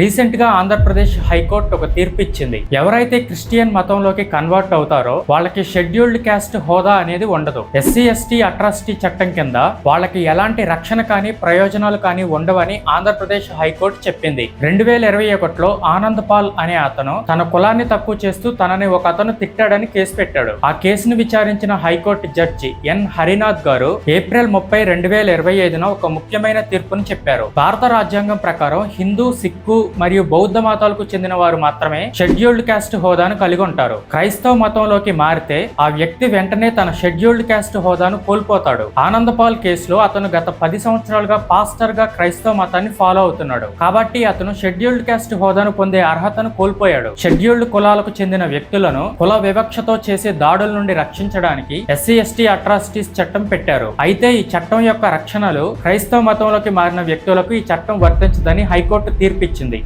రీసెంట్గా ఆంధ్రప్రదేశ్ హైకోర్టు ఒక తీర్పు ఇచ్చింది. ఎవరైతే క్రిస్టియన్ మతంలోకి కన్వర్ట్ అవుతారో వాళ్ళకి షెడ్యూల్డ్ క్యాస్ట్ హోదా అనేది ఉండదు. ఎస్సీ ఎస్టీ అట్రాసిటీ చట్టం కింద వాళ్ళకి ఎలాంటి రక్షణ కానీ ప్రయోజనాలు కానీ ఉండవని ఆంధ్రప్రదేశ్ హైకోర్టు చెప్పింది. రెండు వేల ఇరవై ఒకటిలో ఆనంద్ పాల్ అనే అతను తన కులాన్ని తక్కువ చేస్తూ తనని ఒక అతను తిట్టాడని కేసు పెట్టాడు. ఆ కేసును విచారించిన హైకోర్టు జడ్జి ఎన్. హరినాథ్ గారు ఏప్రిల్ ముప్పై రెండు వేల ఇరవై ఐదున ఒక ముఖ్యమైన తీర్పును చెప్పారు. భారత రాజ్యాంగం ప్రకారం హిందూ సిక్కు మరియు బౌద్ధ మతాలకు చెందిన వారు మాత్రమే షెడ్యూల్డ్ క్యాస్ట్ హోదాను కలిగి ఉంటారు. క్రైస్తవ మతంలోకి మారితే ఆ వ్యక్తి వెంటనే తన షెడ్యూల్డ్ క్యాస్ట్ హోదాను కోల్పోతాడు. ఆనందపాల్ కేసులో అతను గత పది సంవత్సరాలుగా పాస్టర్గా క్రైస్తవ మతాన్ని ఫాలో అవుతున్నాడు. కాబట్టి అతను షెడ్యూల్డ్ క్యాస్ట్ హోదాను పొందే అర్హతను కోల్పోయాడు. షెడ్యూల్డ్ కులాలకు చెందిన వ్యక్తులను కుల వివక్షతో చేసే దాడుల నుండి రక్షించడానికి ఎస్సీ ఎస్టీ అట్రాసిటీస్ చట్టం పెట్టారు. అయితే ఈ చట్టం యొక్క రక్షణలు క్రైస్తవ మతంలోకి మారిన వ్యక్తులకు ఈ చట్టం వర్తించదని హైకోర్టు తీర్పిచ్చింది.